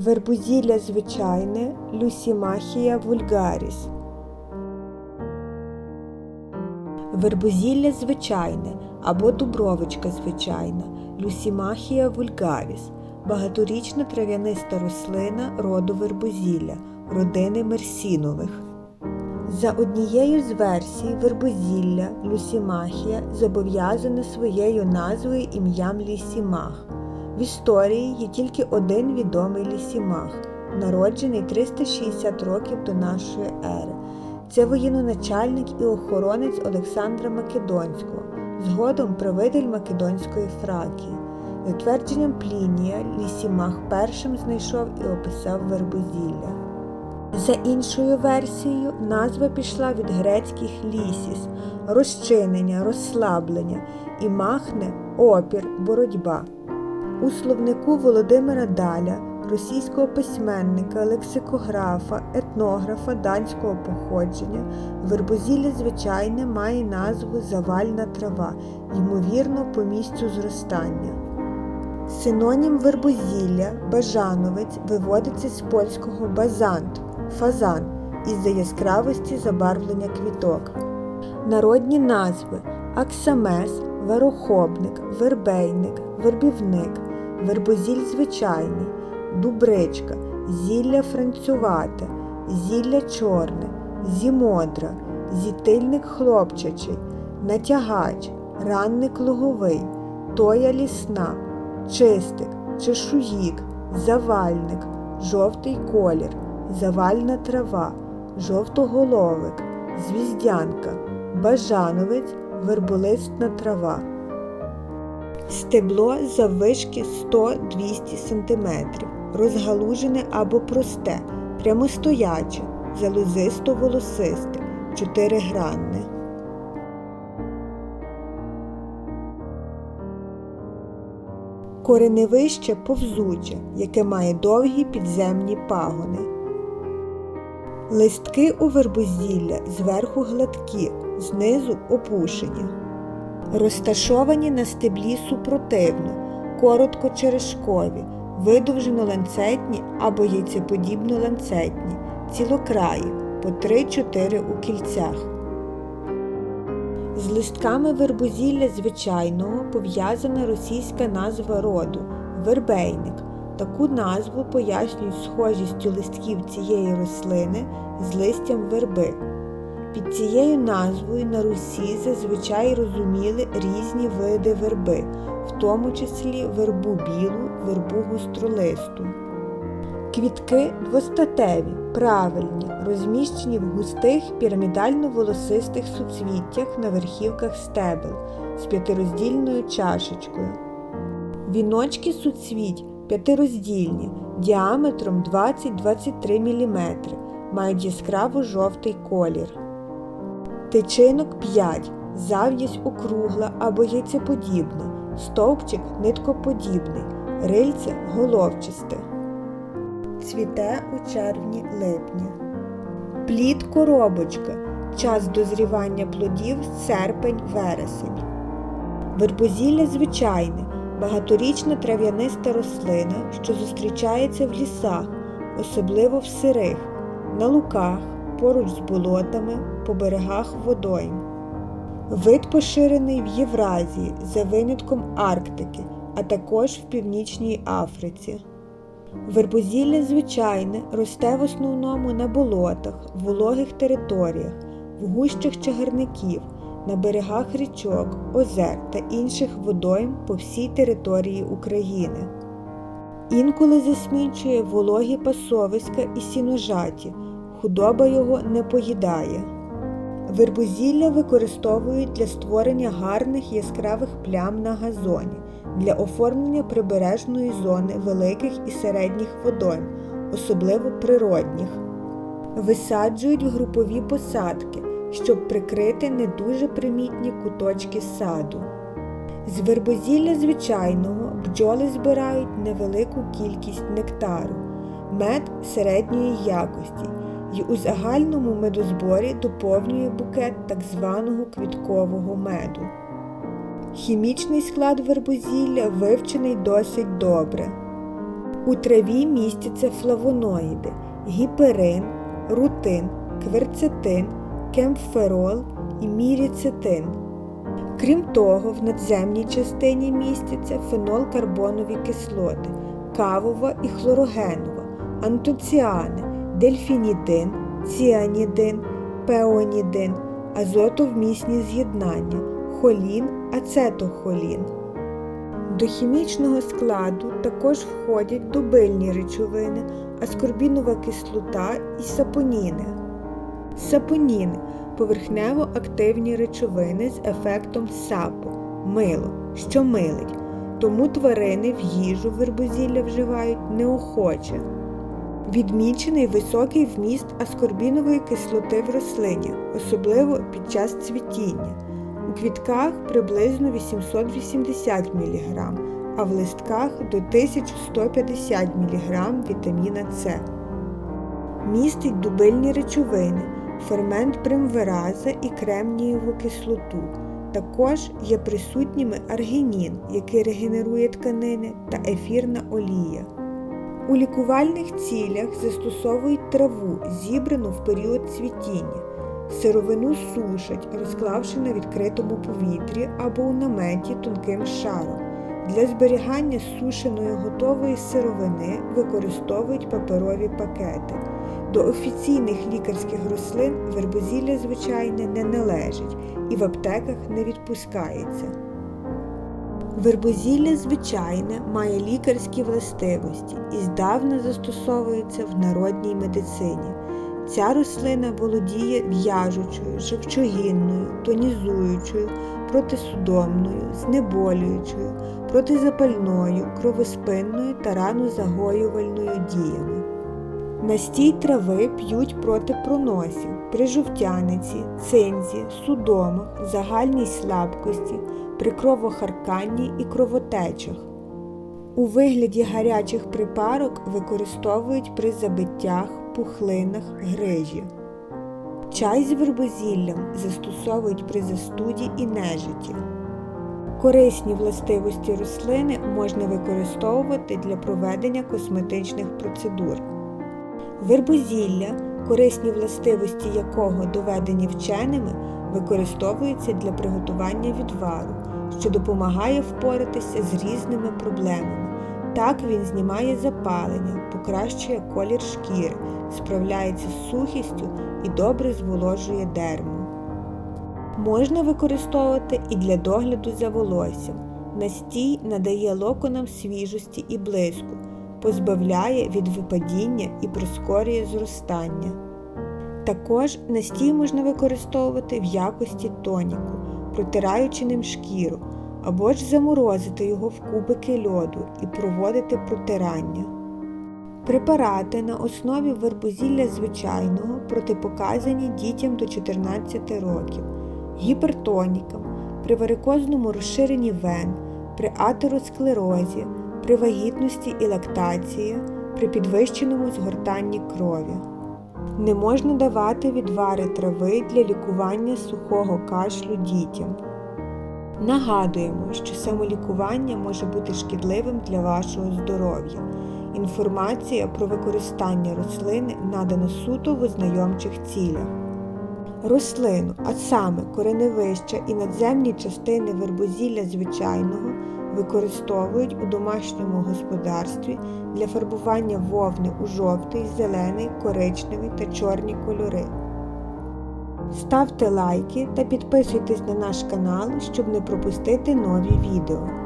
Вербузілля звичайне Люсімахія вульгаріс. Вербузілля звичайне або дубровичка звичайна Люсімахія вульгаріс. Багаторічна трав'яниста рослина роду вербузілля, родини мерсінових. За однією з версій, вербозілля Люсімахія зобов'язане своєю назвою ім'ям Лісімах. В історії є тільки один відомий Лісімах, народжений 360 років до нашої ери. Це воєноначальник і охоронець Олександра Македонського, згодом правитель Македонської Фракії. За Плінія, Лісімах першим знайшов і описав вербозілля. За іншою версією, назва пішла від грецьких лісіс розчинення, розслаблення і махне опір, боротьба. У словнику Володимира Даля, російського письменника, лексикографа, етнографа данського походження, вербозілля звичайне має назву завальна трава, ймовірно, по місцю зростання. Синонім вербозілля, бажановець виводиться з польського базант фазан із-за яскравості забарвлення квіток. Народні назви аксамес, верохобник, вербейник, вербівник, вербозіль звичайний, дубричка, зілля францювате, зілля чорне, зімодра, зітильник хлопчачий, натягач, ранник луговий, тоя лісна, чистик, чешуїк, завальник, жовтий колір завальна трава, жовтоголовик, звіздянка, бажановець, верболистна трава. Стебло заввишки 100-200 см, розгалужене або просте, прямостояче, залозисто волосисте, чотиригранне. Кореневище повзуче, яке має довгі підземні пагони. Листки у вербозілля зверху гладкі, знизу опушені. Розташовані на стеблі супротивно, коротко черешкові, видовжено ланцетні або яйцеподібно ланцетні, цілокраї по 3-4 у кільцях. З листками вербозілля звичайного пов'язана російська назва роду вербейник. Таку назву пояснюють схожістю листків цієї рослини з листям верби. Під цією назвою на Русі зазвичай розуміли різні види верби, в тому числі вербу білу, вербу гостролисту. Квітки двостатеві, правильні, розміщені в густих пірамідально-волосистих суцвіттях на верхівках стебел з п'ятироздільною чашечкою. Віночки суцвіть п'ятироздільні діаметром 20-23 мм, мають яскраво жовтий колір. Тичинок 5, зав'язь округла або яйцеподібна, стовпчик ниткоподібний, рильце головчасте. Цвіте у червні-липні. Плід коробочка. Час дозрівання плодів серпень-вересень. Вербозілля звичайне, багаторічна трав'яниста рослина, що зустрічається в лісах, особливо в сирих, на луках, поруч з болотами, по берегах водойм. Вид поширений в Євразії за винятком Арктики, а також в Північній Африці. Вербозілля звичайне росте в основному на болотах, вологих територіях, в гущах чагарників, на берегах річок, озер та інших водойм по всій території України. Інколи засмічує вологі пасовиська і сіножаті, худоба його не поїдає. Вербозілля використовують для створення гарних яскравих плям на газоні, для оформлення прибережної зони великих і середніх водойм, особливо природних. Висаджують групові посадки, щоб прикрити не дуже примітні куточки саду. З вербозілля звичайного бджоли збирають невелику кількість нектару, мед середньої якості і у загальному медозборі доповнює букет так званого квіткового меду. Хімічний склад вербозілля вивчений досить добре. У траві містяться флавоноїди, гіперин, рутин, кверцетин, кемферол і міріцетин. Крім того, в надземній частині містяться фенолкарбонові кислоти, кавова і хлорогенова, антоціани, дельфінідин, ціанідин, пеонідин, азотовмісні з'єднання, холін, ацетохолін. До хімічного складу також входять добильні речовини, аскорбінова кислота і сапоніни. Сапоніни поверхнево активні речовини з ефектом сапо, мило, що милить, тому тварини в їжу вербозілля вживають неохоче. Відмічений високий вміст аскорбінової кислоти в рослині, особливо під час цвітіння. У квітках приблизно 880 мг, а в листках до 1150 мг вітаміна С. Містить дубильні речовини, фермент примвераза і кремнієву кислоту. Також є присутніми аргінін, який регенерує тканини, та ефірна олія. У лікувальних цілях застосовують траву, зібрану в період цвітіння. Сировину сушать, розклавши на відкритому повітрі або у наметі тонким шаром. Для зберігання сушеної готової сировини використовують паперові пакети. До офіційних лікарських рослин вербозілля звичайне не належить і в аптеках не відпускається. Вербозілля звичайне має лікарські властивості і здавна застосовується в народній медицині. Ця рослина володіє в'яжучою, жовчогінною, тонізуючою, протисудомною, знеболюючою, протизапальною, кровоспинною та ранозагоювальною діями. Настій трави п'ють проти проносів, при жовтяниці, цинзі, судомах, загальній слабкості, при кровохарканні і кровотечах. У вигляді гарячих припарок використовують при забиттях, пухлинах, грижі. Чай з вербозіллям застосовують при застуді і нежиті. Корисні властивості рослини можна використовувати для проведення косметичних процедур. Вербозілля, корисні властивості якого доведені вченими, використовується для приготування відвару, що допомагає впоратися з різними проблемами. Так він знімає запалення, покращує колір шкіри, справляється з сухістю і добре зволожує дерму. Можна використовувати і для догляду за волоссям. Настій надає локонам свіжості і блиску, позбавляє від випадіння і прискорює зростання. Також настій можна використовувати в якості тоніку, протираючи ним шкіру, або ж заморозити його в кубики льоду і проводити протирання. Препарати на основі вербозілля звичайного протипоказані дітям до 14 років, гіпертонікам, при варикозному розширенні вен, при атеросклерозі, при вагітності і лактації, при підвищеному згортанні крові. Не можна давати відвари трави для лікування сухого кашлю дітям. Нагадуємо, що самолікування може бути шкідливим для вашого здоров'я. Інформація про використання рослини надана суто в ознайомчих цілях. Рослину, а саме кореневища і надземні частини вербозілля звичайного, використовують у домашньому господарстві для фарбування вовни у жовтий, зелений, коричневий та чорні кольори. Ставте лайки та підписуйтесь на наш канал, щоб не пропустити нові відео.